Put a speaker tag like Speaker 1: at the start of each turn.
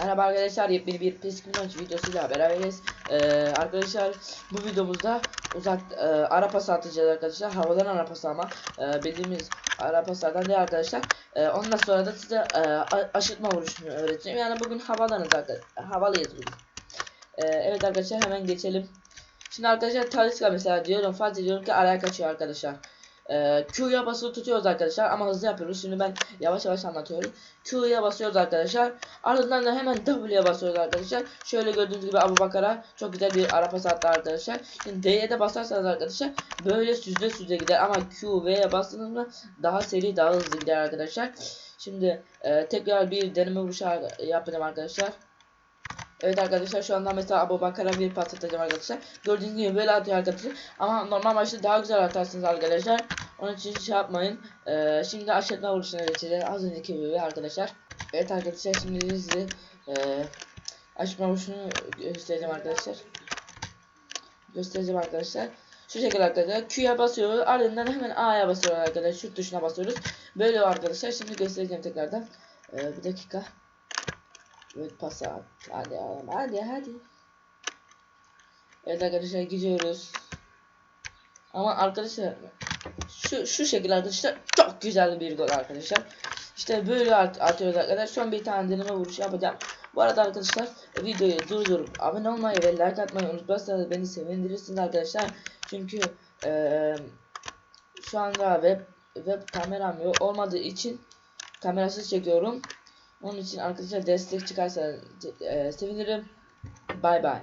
Speaker 1: Merhaba arkadaşlar yepyeni bir Peskimon videosuyla beraberiz. Ee, arkadaşlar bu videomuzda uzak e, ara pas atacağız arkadaşlar. Havadan ara pas ama e, bildiğimiz ara paslardan değil arkadaşlar. E, ondan sonra da size e, aşırtma vuruşunu öğreteceğim. Yani bugün havadanız arkadaşlar. Havalıyız bugün. E, evet arkadaşlar hemen geçelim. Şimdi arkadaşlar Talisca mesela diyorum fazla diyorum ki araya kaçıyor arkadaşlar. Ee, Q'ya basılı tutuyoruz arkadaşlar ama hızlı yapıyoruz. Şimdi ben yavaş yavaş anlatıyorum. Q'ya basıyoruz arkadaşlar. Ardından da hemen W'ye basıyoruz arkadaşlar. Şöyle gördüğünüz gibi Abu Bakar'a çok güzel bir ara pas arkadaşlar. Şimdi D'ye de basarsanız arkadaşlar böyle süzle süzle gider ama Q V'ye bastığınızda daha seri daha hızlı gider arkadaşlar. Şimdi e, tekrar bir deneme vuruşu yapacağım arkadaşlar. Evet arkadaşlar şu anda mesela Abu Bakar'a bir pas atacağım arkadaşlar. Gördüğünüz gibi böyle atıyor arkadaşlar. Ama normal maçta daha güzel atarsınız arkadaşlar. Onun için şey yapmayın. Ee, şimdi aşağıdan vuruşuna geçelim. Az önceki gibi arkadaşlar. Evet arkadaşlar şimdi size e, aşırtma vuruşunu göstereceğim arkadaşlar. Göstereceğim arkadaşlar. Şu şekilde arkadaşlar Q'ya basıyoruz. Ardından hemen A'ya basıyoruz arkadaşlar. Şu tuşuna basıyoruz. Böyle arkadaşlar. Şimdi göstereceğim tekrardan. Ee, bir dakika. Evet pas at. Hadi oğlum hadi hadi. Evet arkadaşlar gidiyoruz. Ama arkadaşlar şu şu şekilde arkadaşlar çok güzel bir gol arkadaşlar. İşte böyle at atıyoruz arkadaşlar. Son bir tane deneme vuruşu yapacağım. Bu arada arkadaşlar videoyu durdurup abone olmayı ve like atmayı unutmazsanız beni sevindirirsiniz arkadaşlar. Çünkü eee şu anda web web kameram yok olmadığı için kamerasız çekiyorum. Onun için arkadaşlar destek çıkarsa e, sevinirim. Bay bay.